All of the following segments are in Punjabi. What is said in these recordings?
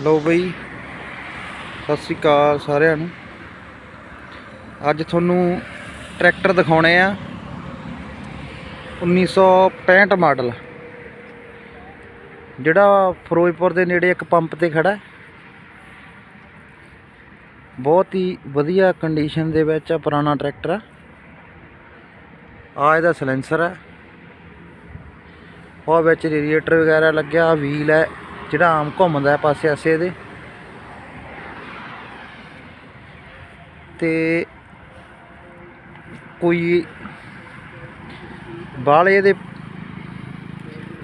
ਲਓ ਬਈ, ਸਤਿ ਸ੍ਰੀ ਅਕਾਲ ਸਾਰਿਆਂ ਨੂੰ। ਅੱਜ ਤੁਹਾਨੂੰ ਟਰੈਕਟਰ ਦਿਖਾਉਣੇ ਆ। 1965 ਮਾਡਲ। ਜਿਹੜਾ ਫਿਰੋਜ਼ਪੁਰ ਦੇ ਨੇੜੇ ਇੱਕ ਪੰਪ ਤੇ ਖੜਾ ਹੈ। ਬਹੁਤ ਹੀ ਵਧੀਆ ਕੰਡੀਸ਼ਨ ਦੇ ਵਿੱਚ ਆ ਪੁਰਾਣਾ ਟਰੈਕਟਰ ਆ। ਆ ਇਹਦਾ ਸਿਲੈਂਸਰ ਹੈ ਉਹ ਵਿੱਚ ਰੇਡੀਏਟਰ ਵਗੈਰਾ ਲੱਗਿਆ ਵੀਲ ਹੈ। ਜਿਹੜਾ ਆਮ ਘੁੰਮਦਾ ਹੈ ਪਾਸੇ ਆਸੇ ਇਹਦੇ। ਤੇ ਕੋਈ ਬਾਲੇ ਇਹਦੇ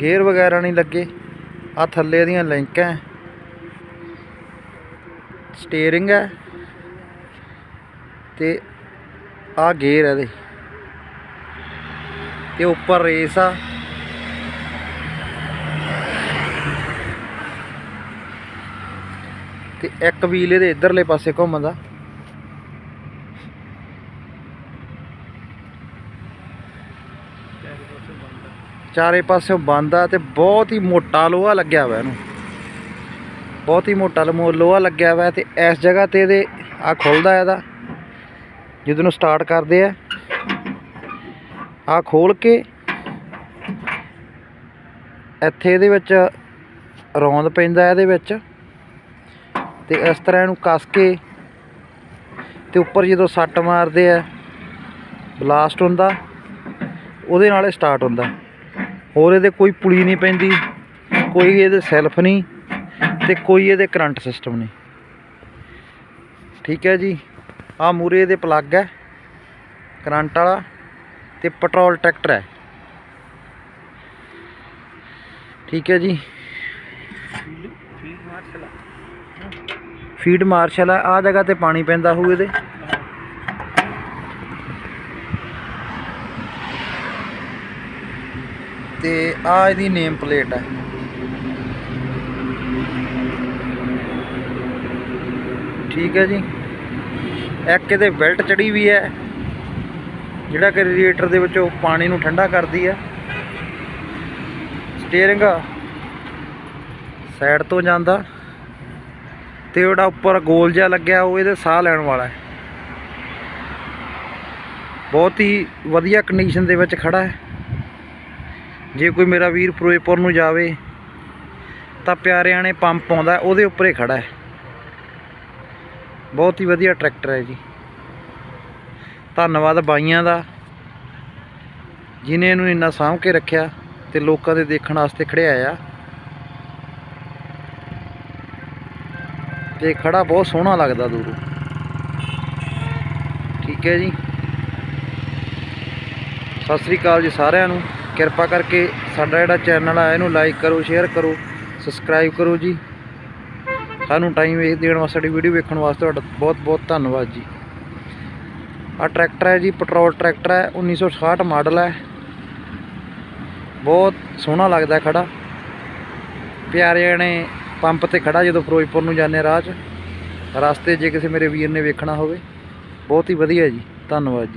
ਗੇਅਰ ਵਗੈਰਾ ਨਹੀਂ ਲੱਗੇ। ਆ ਥੱਲੇ ਦੀਆਂ ਲਿੰਕਾਂ ਹੈ। ਹੈ। ਤੇ ਆ ਗੇਅਰ ਹੈ ਇਹਦੇ। ਤੇ ਉੱਪਰ ਰੇਸ ਆ। ਤੇ ਇੱਕ ਵੀਲ ਇਹਦੇ ਇਧਰਲੇ ਪਾਸੇ ਘੁੰਮਦਾ। ਚਾਰੇ ਪਾਸਿਓਂ ਬੰਦ ਆ ਤੇ ਬਹੁਤ ਹੀ ਮੋਟਾ ਲੋਹਾ ਲੱਗਿਆ ਹੋਇਆ ਇਹਨੂੰ। ਬਹੁਤ ਹੀ ਮੋਟਾ ਲੋਹਾ ਲੱਗਿਆ ਹੋਇਆ ਤੇ ਇਸ ਜਗ੍ਹਾ ਤੇ ਇਹਦੇ ਆ ਖੁੱਲਦਾ ਇਹਦਾ। ਜਦੋਂ ਨੂੰ ਸਟਾਰਟ ਕਰਦੇ ਆ ਆ ਖੋਲ ਕੇ ਇੱਥੇ ਇਹਦੇ ਵਿੱਚ ਰੌਂਦ ਪੈਂਦਾ ਇਹਦੇ ਵਿੱਚ। ਤੇ ਇਸ ਤਰ੍ਹਾਂ ਇਹਨੂੰ ਕੱਸ ਕੇ ਤੇ ਉੱਪਰ ਜਦੋਂ ਸੱਟ ਮਾਰਦੇ ਆ ਬਲਾਸਟ ਹੁੰਦਾ, ਉਹਦੇ ਨਾਲ ਸਟਾਰਟ ਹੁੰਦਾ। ਹੋਰ ਇਹਦੇ ਕੋਈ ਪੁਲੀ ਨਹੀਂ ਪੈਂਦੀ, ਕੋਈ ਇਹਦੇ ਸੈਲਫ ਨਹੀਂ ਤੇ ਕੋਈ ਇਹਦੇ ਕਰੰਟ ਸਿਸਟਮ ਨਹੀਂ। ਠੀਕ ਹੈ ਜੀ ਆ ਮੂਰੇ ਇਹਦੇ ਪਲੱਗ ਹੈ, ਕਰੰਟ ਵਾਲਾ ਤੇ ਪੈਟਰੋਲ ਟਰੈਕਟਰ ਹੈ। ਠੀਕ ਹੈ ਜੀ। ਫੀਡ ਮਾਰਸ਼ਲ ਆ ਆ ਜਗ੍ਹਾ ਤੇ ਪਾਣੀ ਪੈਂਦਾ ਹੋਊ ਇਹਦੇ। ਤੇ ਆ ਇਹਦੀ ਨੇਮ ਪਲੇਟ ਹੈ ਠੀਕ ਹੈ ਜੀ। ਇੱਕ ਇਹਦੇ ਬੈਲਟ ਚੜੀ ਵੀ ਹੈ, ਜਿਹੜਾ ਕਿ ਰੇਡੀਏਟਰ ਦੇ ਵਿੱਚੋਂ ਪਾਣੀ ਨੂੰ ਠੰਡਾ ਕਰਦੀ ਹੈ। ਸਟੀਅਰਿੰਗ ਸਾਈਡ ਤੋਂ ਜਾਂਦਾ। ਤੇ ਜਿਹੜਾ ਉੱਪਰ ਗੋਲ ਜਿਹਾ ਲੱਗਿਆ, ਉਹ ਇਹਦੇ ਸਾਹ ਲੈਣ ਵਾਲਾ ਹੈ। ਬਹੁਤ ਹੀ ਵਧੀਆ ਕੰਡੀਸ਼ਨ ਦੇ ਵਿੱਚ ਖੜਾ ਹੈ। ਜੇ ਕੋਈ ਮੇਰਾ ਵੀਰ ਫਿਰੋਜ਼ਪੁਰ ਨੂੰ ਜਾਵੇ, ਤਾਂ ਪਿਆਰਿਆਂ ਨੇ ਪੰਪ ਆਉਂਦਾ, ਉਹਦੇ ਉੱਪਰ ਹੀ ਖੜਾ ਹੈ। ਬਹੁਤ ਹੀ ਵਧੀਆ ਟਰੈਕਟਰ ਹੈ ਜੀ। ਧੰਨਵਾਦ ਬਾਈਆਂ ਦਾ, ਜਿਨੇ ਇਹਨੂੰ ਇੰਨਾ ਸਾਂਭ ਕੇ ਰੱਖਿਆ ਤੇ ਲੋਕਾਂ ਦੇ ਦੇਖਣ ਵਾਸਤੇ ਖੜਿਆ ਆ। ਤੇ ਖੜਾ ਬਹੁਤ ਸੋਹਣਾ ਲੱਗਦਾ ਦੂਰੋਂ। ਠੀਕ ਹੈ ਜੀ। ਸਤਿ ਸ੍ਰੀ ਅਕਾਲ ਜੀ ਸਾਰਿਆਂ ਨੂੰ। ਕਿਰਪਾ ਕਰਕੇ ਸਾਡਾ ਜਿਹੜਾ ਚੈਨਲ ਆ, ਇਹਨੂੰ ਲਾਈਕ ਕਰੋ ਸ਼ੇਅਰ ਕਰੋ ਸਬਸਕ੍ਰਾਈਬ ਕਰੋ ਜੀ। ਸਾਨੂੰ ਟਾਈਮ ਵੇਖ ਦੇਣ ਵਾਸਤੇ, ਸਾਡੀ ਵੀਡੀਓ ਵੇਖਣ ਵਾਸਤੇ ਤੁਹਾਡਾ ਬਹੁਤ ਬਹੁਤ ਧੰਨਵਾਦ ਜੀ। ਆ ਟਰੈਕਟਰ ਹੈ ਜੀ ਪੈਟਰੋਲ ਟਰੈਕਟਰ ਹੈ 1960 ਮਾਡਲ ਹੈ। ਬਹੁਤ ਸੋਹਣਾ ਲੱਗਦਾ ਖੜਾ। ਪਿਆਰਿਆਂ ਨੇ ਪੰਪ ਤੇ ਖੜਾ ਜਦੋਂ ਫਿਰੋਜ਼ਪੁਰ ਨੂੰ ਜਾਂਦੇ ਰਾਹ 'ਚ, ਰਸਤੇ ਜੇ ਕਿਸੇ ਮੇਰੇ ਵੀਰ ਨੇ ਵੇਖਣਾ ਹੋਵੇ, ਬਹੁਤ ਹੀ ਵਧੀਆ ਜੀ, ਧੰਨਵਾਦ ਜੀ।